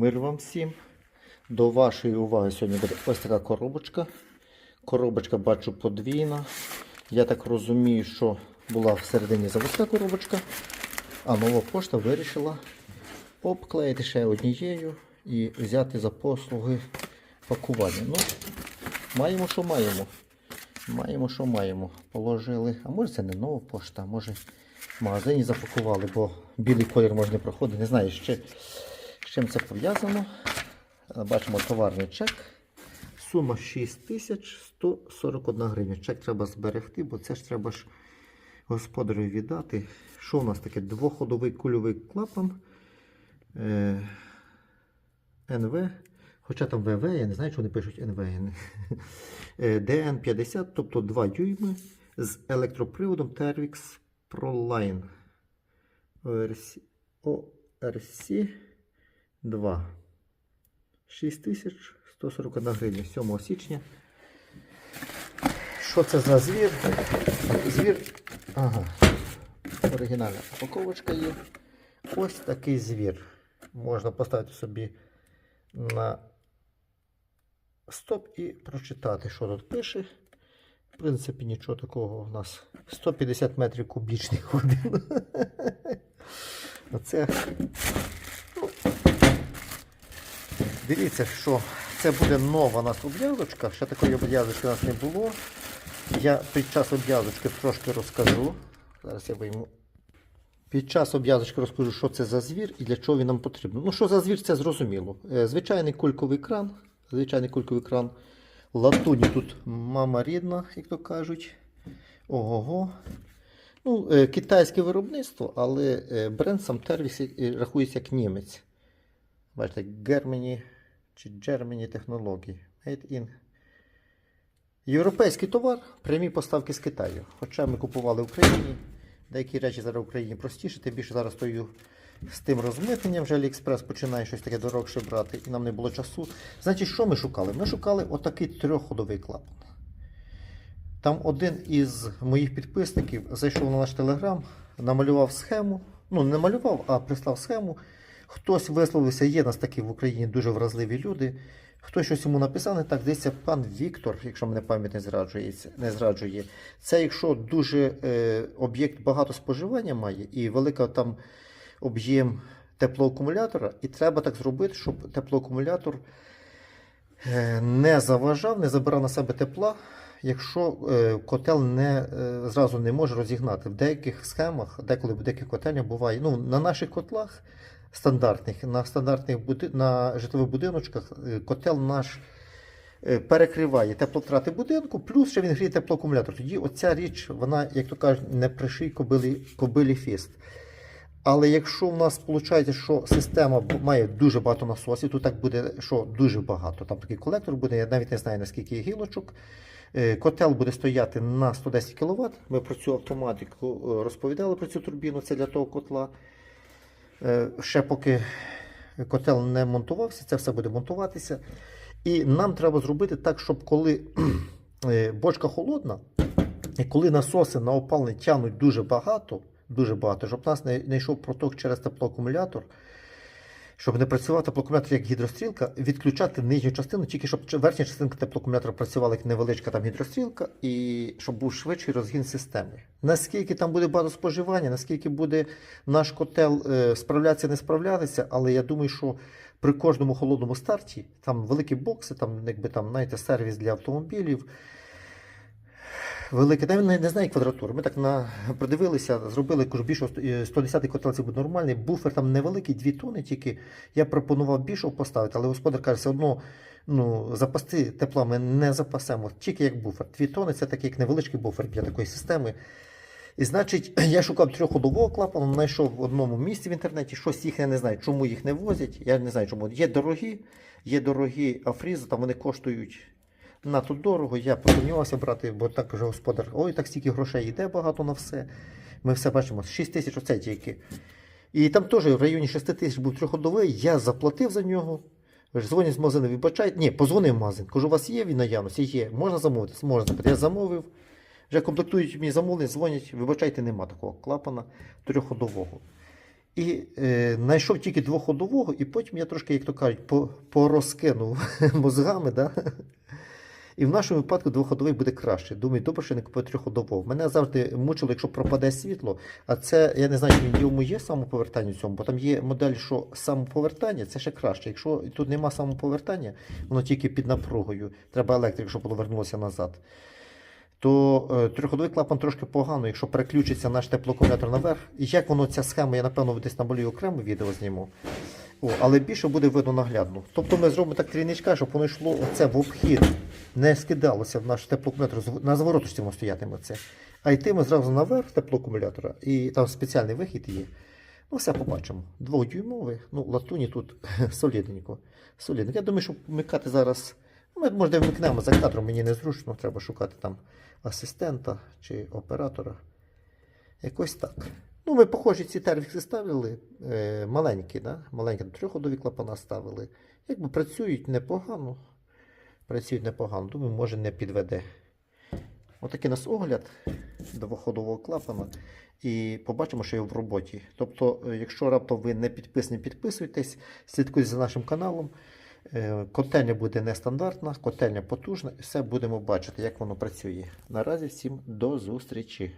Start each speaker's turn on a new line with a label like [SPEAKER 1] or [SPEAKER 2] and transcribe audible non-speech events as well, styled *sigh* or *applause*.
[SPEAKER 1] Мир вам всім. До вашої уваги сьогодні буде ось така коробочка. Коробочка бачу подвійна. Я так розумію, що була всередині заводська коробочка, а нова пошта вирішила обклеїти ще однією і взяти за послуги пакування. Ну, маємо, що маємо. Маємо, що маємо. Положили. А може це не нова пошта, може в магазині запакували, бо білий колір може не проходить. Не знаю, ще, з чим це пов'язано. Е, Бачимо товарний чек. Сума 6141 гривня. Чек треба зберегти, бо це ж треба ж господарю віддати. Що у нас таке? Двоходовий кульовий клапан. Е, НВ. Хоча там ВВ, я не знаю, що вони пишуть НВ. Е, DN50, тобто 2 дюйми з електроприводом Tervix ProLine. ORC 2. 6141 гривня 7 січня. Що це за звір? Звір. Ага. Оригінальна упаковочка є. Ось такий звір. Можна поставити собі на стоп і прочитати, що тут пише. В принципі, нічого такого у нас 150 метрів кубічних годин. *laughs* Оце. Дивіться, що це буде нова у нас обв'язочка. Ще такої обв'язочки у нас не було. Я під час обв'язочки трошки розкажу. Зараз я вийму. Під час обв'язочки розкажу, що це за звір і для чого він нам потрібен. Ну, що за звір, це зрозуміло. Е, Звичайний кульковий кран. Звичайний кульковий кран. Латуні тут мама рідна, як то кажуть. Ого-го. Ну, е, китайське виробництво, але е, бренд сам Тервіс рахується як німець. Бачите, Germany чи Germany технології. Made in. Європейський товар, прямі поставки з Китаю. Хоча ми купували в Україні. Деякі речі зараз в Україні простіше, тим більше зараз стою з тим розмитненням, вже Аліекспрес починає щось таке дорогше брати, і нам не було часу. Значить, що ми шукали? Ми шукали отакий трьохходовий клапан. Там один із моїх підписників зайшов на наш телеграм, намалював схему. Ну, не малював, а прислав схему. Хтось висловився, є нас такі в Україні дуже вразливі люди. Хтось щось йому написав, не так здається, пан Віктор, якщо мене пам'ять не зраджується, не зраджує. Це якщо дуже е, об'єкт багато споживання має і велика там об'єм теплоакумулятора, і треба так зробити, щоб теплоакумулятор е, не заважав, не забирав на себе тепла, якщо е, котел не, е, зразу не може розігнати. В деяких схемах, деколи в деяких котельнях буває. Ну, на наших котлах стандартних, на стандартних буди... на житлових будиночках е, котел наш е, перекриває теплотрати будинку, плюс ще він гріє теплоакумулятор. Тоді оця річ, вона, як то кажуть, не приший кобилі, кобилі фіст. Але якщо в нас виходить, що система має дуже багато насосів, то так буде, що дуже багато. Там такий колектор буде, я навіть не знаю наскільки є гілочок. Е, Котел буде стояти на 110 кВт. Ми про цю автоматику розповідали про цю турбіну, це для того котла. Е, Ще поки котел не монтувався, це все буде монтуватися. І нам треба зробити так, щоб коли *clears throat* е, бочка холодна, і коли насоси на опалення тягнуть дуже багато, дуже багато, щоб у нас не, йшов проток через теплоакумулятор, щоб не працював теплоакумулятор як гідрострілка, відключати нижню частину, тільки щоб верхня частинка теплоакумулятора працювала як невеличка там гідрострілка, і щоб був швидший розгін системи. Наскільки там буде багато споживання, наскільки буде наш котел е, справлятися, не справлятися, але я думаю, що при кожному холодному старті, там великі бокси, там, якби там, знаєте, сервіс для автомобілів. Велике, та не, не знаю квадратури. Ми так на, придивилися, зробили кажу, більше 110 котел це буде нормальний. Буфер там невеликий, 2 тони тільки. Я пропонував більше поставити, але господар каже, все одно ну, запасти тепла ми не запасемо, тільки як буфер. 2 тони це такий як невеличкий буфер для такої системи. І значить, *clears throat* я шукав трьохходового клапану, знайшов в одному місці в інтернеті, щось їх я не знаю, чому їх не возять. Я не знаю, чому. Є дорогі, є дорогі афрізи, там вони коштують надто дорого. Я посумнівався брати, бо так вже господар, ой, так стільки грошей йде багато на все. Ми все бачимо, 6 тисяч оце тільки. І там теж в районі 6 тисяч був трьохходовий, я заплатив за нього. Дзвонять з магазину, вибачайте. Ні, позвонив в магазин. Кажу, у вас є він наявності? Є. Можна замовити? Можна. Я замовив. Вже комплектують мені замовлення, дзвонять, вибачайте, нема такого клапана трьохходового. І е, знайшов тільки двоходового, і потім я трошки, як то кажуть, по, порозкинув *laughs* мозгами. Да? І в нашому випадку двоходовий буде краще. Думаю, добре, що не купив трьохходового. Мене завжди мучило, якщо пропаде світло. А це, я не знаю, в ньому є самоповертання в цьому, бо там є модель, що самоповертання це ще краще. Якщо тут нема самоповертання, воно тільки під напругою. Треба електрик, щоб воно вернулося назад. То е, трьохходовий клапан трошки погано, якщо переключиться наш теплоакумулятор наверх. І як воно ця схема, я напевно десь намалюю окремо відео зніму. О, але більше буде видно наглядно. Тобто ми зробимо так трійничка, щоб воно йшло оце в обхід, не скидалося в наш теплоакумулятор, зв- на звороточці стоятиме це. А йти ми зразу наверх теплоакумулятора, і там спеціальний вихід є. Ну, все побачимо. Двохдюймовий, ну, латуні тут *laughs* солідненько. солідненько. Я думаю, що вмикати зараз. Ми, може, вмикнемо за кадром, мені незручно, треба шукати там асистента чи оператора. Якось так. Ну, ми похожі ці тервікси ставили, е, маленькі, да? маленькі трьохходові клапана ставили. Якби працюють непогано. Працюють непогано, думаю, може не підведе. Отакий у нас огляд двоходового клапана. І побачимо, що є в роботі. Тобто, е, якщо раптом ви не підписані, підписуйтесь, слідкуйте за нашим каналом. Е, Котельня буде нестандартна, котельня потужна, і все будемо бачити, як воно працює. Наразі всім до зустрічі!